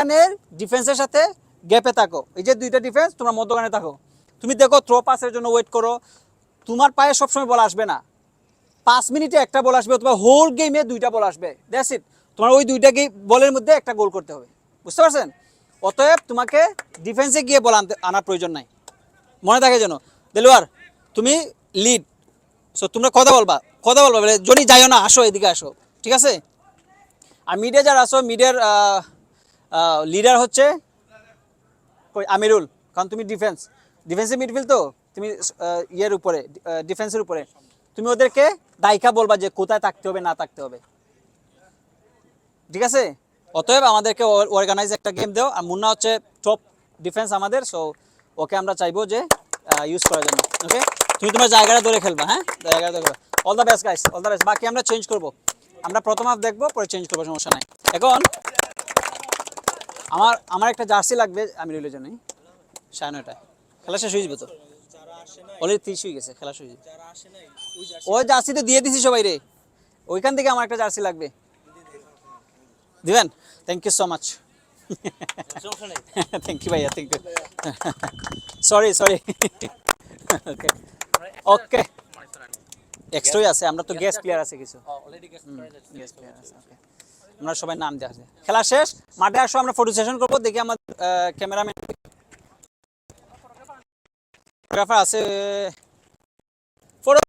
মাঝখানের ডিফেন্সের সাথে গ্যাপে থাকো। এই যে দুইটা ডিফেন্স তোমরা মধ্যখানে থাকো। তুমি দেখো থ্রো পাসের জন্য ওয়েট করো। তোমার পায়ে সবসময় বল আসবে না। পাঁচ মিনিটে একটা বল আসবে অথবা হোল গেমে দুইটা বল আসবে। দ্যাটস ইট তোমার ওই দুইটা বলের মধ্যে একটা গোল করতে হবে। বুঝতে পারছেন? অতএব তোমাকে ডিফেন্সে গিয়ে বল আনতে আনার প্রয়োজন নাই। মনে থাকে যেন। দেলোয়ার, তুমি লিড সো তোমরা কথা বলবা। কথা বলবা বলে, জনি, যাইও না, আসো, এদিকে আসো। ঠিক আছে? আর মিডিয়া যারা আসো মিডিয়ার লিডার হচ্ছে আমিরুল। কারণ তুমি ডিফেন্স ডিফেন্সে মিডফিল্ড তো? তুমি ইয়ের উপরে ডিফেন্সের উপরে। তুমি ওদেরকে দায়িকা বলবা যে কোথায় থাকতে হবে, না থাকতে হবে। ঠিক আছে? অতএব আমাদেরকে অর্গানাইজ একটা গেম দেও। আর মুন্না হচ্ছে টপ ডিফেন্স আমাদের সো ওকে আমরা চাইব যে ইউজ করার জন্য। ওকে তুমি তোমার জায়গাটা ধরে খেলবা হ্যাঁ? জায়গাটা ধরে all the best guys all the best বাকি আমরা চেঞ্জ করব। আমরা প্রথম হাফ দেখব, পরে চেঞ্জ করব, সমস্যা নাই। এখন আমার আমার একটা জার্সি লাগবে আমি রইলে জন্যই সাড়ে নয়টায়। খেলা শেষ হয়ে যাবে তো? অলরেডি তিরিশ হয়ে গেছে খেলা শেষ হয়ে। ওই জার্সি তো দিয়ে দিছি সবাই রে। ওইখান থেকে আমার একটা জার্সি লাগবে। দিবেন? Thank you so much thank you ভাইয়া thank you sorry sorry okay okay এক্সট্রাই আছে আমরা তো গেস্ট প্লেয়ার আছে কিছু। গেস্ট প্লেয়ার আছে। ওকে আমরা সবাই নাম দেওয়া খেলা শেষ, মাঠে আসো, আমরা ফটো সেশন করব, দেখি আমার ক্যামেরাম্যান ফটোগ্রাফার আছে ফটো